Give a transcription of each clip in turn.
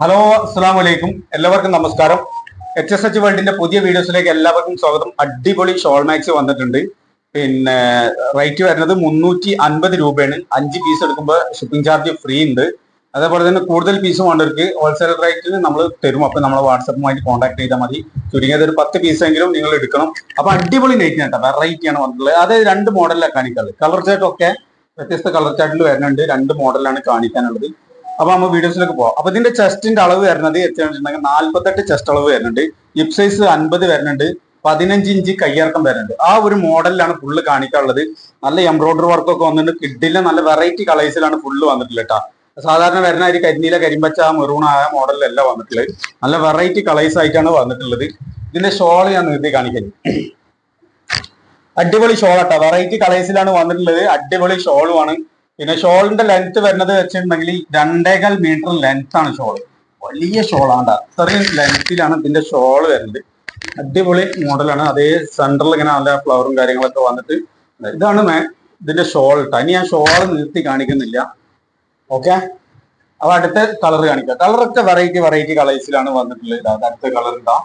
Hello അസ്സാം വലൈക്കും എല്ലാവർക്കും നമസ്കാരം. എച്ച് എസ് എച്ച് വേൾഡിന്റെ പുതിയ വീഡിയോസിലേക്ക് എല്ലാവർക്കും സ്വാഗതം. അടിപൊളി ഷോൾ മാക്സ് വന്നിട്ടുണ്ട്. പിന്നെ റേറ്റ് വരുന്നത് മുന്നൂറ്റി അൻപത് രൂപയാണ്. അഞ്ച് പീസ് എടുക്കുമ്പോൾ ഷിപ്പിംഗ് ചാർജ് ഫ്രീ ഉണ്ട്. അതേപോലെ തന്നെ കൂടുതൽ പീസ് വേണ്ടവർക്ക് ഹോൾസെയിൽ റേറ്റിന് നമ്മൾ തരും. അപ്പൊ നമ്മളെ വാട്സപ്പുമായിട്ട് കോൺടാക്ട് ചെയ്താൽ മതി. ചുരുങ്ങിയത് ഒരു പത്ത് പീസെങ്കിലും നിങ്ങൾ എടുക്കണം. അപ്പൊ അടിപൊളി നെയ്റ്റ് കേട്ടോ. വെറൈറ്റി ആണ് വന്നിട്ടുള്ളത്. അത് രണ്ട് മോഡലിലാണ് കാണിക്കാറ്. കളർ ചാർട്ടൊക്കെ വ്യത്യസ്ത കളർ ചാർട്ടിൽ വരുന്നുണ്ട്. രണ്ട് മോഡലാണ് കാണിക്കാനുള്ളത്. അപ്പൊ നമ്മൾ വീഡിയോസിലേക്ക് പോവാം. അപ്പൊ ഇതിന്റെ ചെസ്റ്റിന്റെ അളവ് വരുന്നത് എത്രയാണെന്നുണ്ടെങ്കിൽ നാല്പത്തെട്ട് ചെസ്റ്റ് അളവ് വരുന്നുണ്ട്. ഹിപ് സൈസ് അൻപത് വരുന്നുണ്ട്. പതിനഞ്ച് ഇഞ്ച് കയ്യിറക്കം വരുന്നുണ്ട്. ആ ഒരു മോഡലിലാണ് ഫുള്ള് കാണിക്കാനുള്ളത്. നല്ല എംബ്രോയിഡറി വർക്ക് ഒക്കെ വന്നിട്ട് കിഡിലെ നല്ല വെറൈറ്റി കളേഴ്സിലാണ് ഫുള്ള് വന്നിട്ടുള്ളത് കേട്ടോ സാധാരണ വരുന്ന ഒരു കരിനീല കരിമ്പച്ച മെറൂൺ ആയ മോഡലിലല്ല വന്നിട്ടുള്ളത്. നല്ല വെറൈറ്റി കളേഴ്സ് ആയിട്ടാണ് വന്നിട്ടുള്ളത്. ഇതിന്റെ ഷോൾ ഞാൻ നിർത്തി കാണിക്കുന്നത് അടിപൊളി ഷോൾ ആട്ടോ. വെറൈറ്റി കളേഴ്സിലാണ് വന്നിട്ടുള്ളത്. അടിപൊളി ഷോളുമാണ് പിന്നെ ഷോളിന്റെ ലെങ്ത് വരുന്നത് വെച്ചിട്ടുണ്ടെങ്കിൽ രണ്ടേകാൽ മീറ്റർ ലെങ്ത് ആണ് ഷോൾ. വലിയ ഷോളാണ്ട അത്രയും ലെങ്ത്തിലാണ് ഇതിന്റെ ഷോൾ വരുന്നത്. അടിപൊളി മോഡലാണ് അതേ സെന്ററിൽ ഇങ്ങനെ നല്ല ഫ്ലവറും കാര്യങ്ങളൊക്കെ വന്നിട്ട് ഇതാണ് ഇതിന്റെ ഷോൾ കേട്ടോ ഇനി ഞാൻ ഷോൾ നിർത്തി കാണിക്കുന്നില്ല. ഓക്കെ അപ്പൊ അടുത്ത കളർ കാണിക്കുക കളറൊക്കെ വെറൈറ്റി വെറൈറ്റി കളേഴ്സിലാണ് വന്നിട്ടുള്ളത്. ഇതാ, അടുത്ത കളർ ഇതാ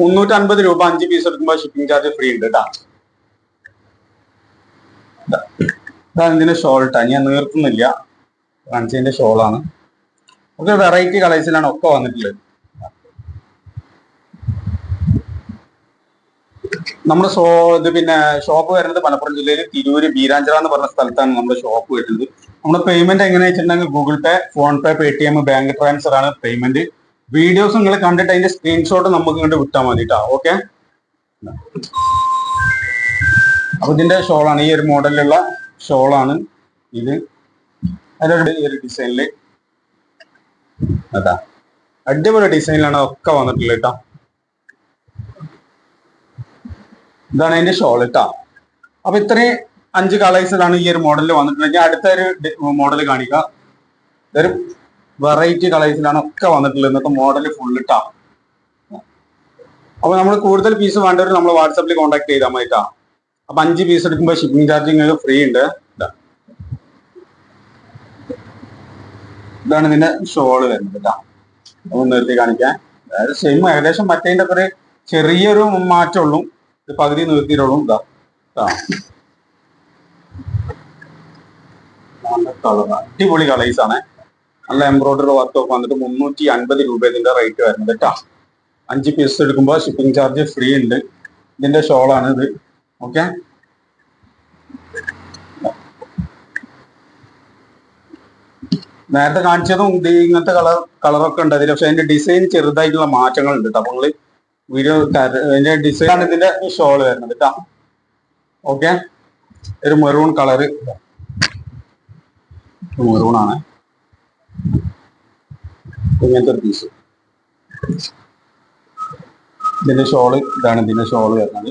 മുന്നൂറ്റി അൻപത് രൂപ അഞ്ച് പീസ് എടുക്കുമ്പോൾ ഷിപ്പിംഗ് ചാർജ് ഫ്രീ ഉണ്ട് കേട്ടോ ഇതാണ് ഷോൾ ഇട്ടാ. ഞാൻ നീർത്തുന്നില്ല. കാണിച്ചതിന്റെ ഷോളാണ് ഒക്കെ വെറൈറ്റി കളേഴ്സിലാണ് ഒക്കെ വന്നിട്ടുള്ളത്. നമ്മുടെ ഷോ ഇത് പിന്നെ ഷോപ്പ് വരുന്നത് മലപ്പുറം ജില്ലയിൽ തിരൂര് ബീരാഞ്ചിറ എന്ന് പറഞ്ഞ സ്ഥലത്താണ് നമ്മുടെ ഷോപ്പ് വരുന്നത്. നമ്മുടെ പേയ്മെന്റ് എങ്ങനെയാ വെച്ചിട്ടുണ്ടെങ്കിൽ Google Pay PhonePe Paytm bank transfer ആണ് പേയ്മെന്റ് വീഡിയോസ് നിങ്ങൾ കണ്ടിട്ട് അതിന്റെ സ്ക്രീൻഷോട്ട് നമുക്ക് ഇങ്ങോട്ട് വിട്ടാൽ മതി കേട്ടോ ഓക്കെ അപ്പൊ ഇതിന്റെ ഷോളാണ് ഈ ഒരു മോഡലിലുള്ള ഷോളാണ്. ഇത് അതിലൊരു ഒരു ഡിസൈനിൽ അതാ. അടിപൊളി ഡിസൈനിലാണ് ഒക്കെ വന്നിട്ടുള്ളത് കേട്ടോ ഇതാണ് അതിന്റെ ഷോൾ കേട്ടോ അപ്പൊ ഇത്രയും അഞ്ച് കളേഴ്സിലാണ് ഈ ഒരു മോഡലിൽ വന്നിട്ടുള്ളത്. ഞാൻ അടുത്ത ഒരു മോഡൽ കാണിക്കാം. ഒരു വെറൈറ്റി കളേഴ്സിലാണ് ഒക്കെ വന്നിട്ടുള്ളത്. ഇന്നത്തെ മോഡൽ ഫുൾ ഇട്ടാ അപ്പൊ നമ്മൾ കൂടുതൽ പീസ് വേണ്ടവർ നമ്മൾ വാട്സാപ്പിൽ കോൺടാക്ട് ചെയ്താൽ മതി ട്ടാ. അപ്പൊ അഞ്ച് പീസ് എടുക്കുമ്പോൾ ഷിപ്പിംഗ് ചാർജിങ് ഫ്രീ ഉണ്ട്. ഇതാ. ഇതാണ് ഇതിന്റെ ഷോൾ വരുന്നത് കേട്ടോ ഒന്ന് നിർത്തി കാണിക്കാൻ അതായത് സെയിം ഏകദേശം മറ്റേതിന്റെ ഒരു ചെറിയൊരു മാറ്റമുള്ളൂ. ഇത് പകുതി നിർത്തിയിട്ടുള്ളൂ. ഇതാ. അടിപൊളി കളേഴ്സ് ആണ്. നല്ല എംബ്രോയിഡറി വർക്ക് ഒക്കെ വന്നിട്ട് മുന്നൂറ്റി അൻപത് രൂപ ഇതിന്റെ റേറ്റ് വരുന്നത് കേട്ടോ അഞ്ച് പീസ് എടുക്കുമ്പോൾ ഷിപ്പിംഗ് ചാർജ് ഫ്രീ ഉണ്ട്. ഇതിന്റെ ഷോളാണ് ഇത്. ഓക്കെ. നേരത്തെ കാണിച്ചതും ഇത് ഇങ്ങനത്തെ കളർ കളറൊക്കെ ഉണ്ട് അതിൽ പക്ഷെ അതിന്റെ ഡിസൈൻ ചെറുതായിട്ടുള്ള മാറ്റങ്ങൾ ഉണ്ട് കേട്ടോ നിങ്ങൾ വീഡിയോ അതിന്റെ ഡിസൈൻ ആണ് ഇതിന്റെ ഷോൾ വരുന്നത് കേട്ടോ ഓക്കെ. ഒരു മെറൂൺ കളറ് മെറൂൺ ആണ്. ഇങ്ങനത്തെ ഒരു പീസ് ഇതിന്റെ ഷോൾ ഇതാണ് ഇതിന്റെ ഷോൾ വരുന്നത്.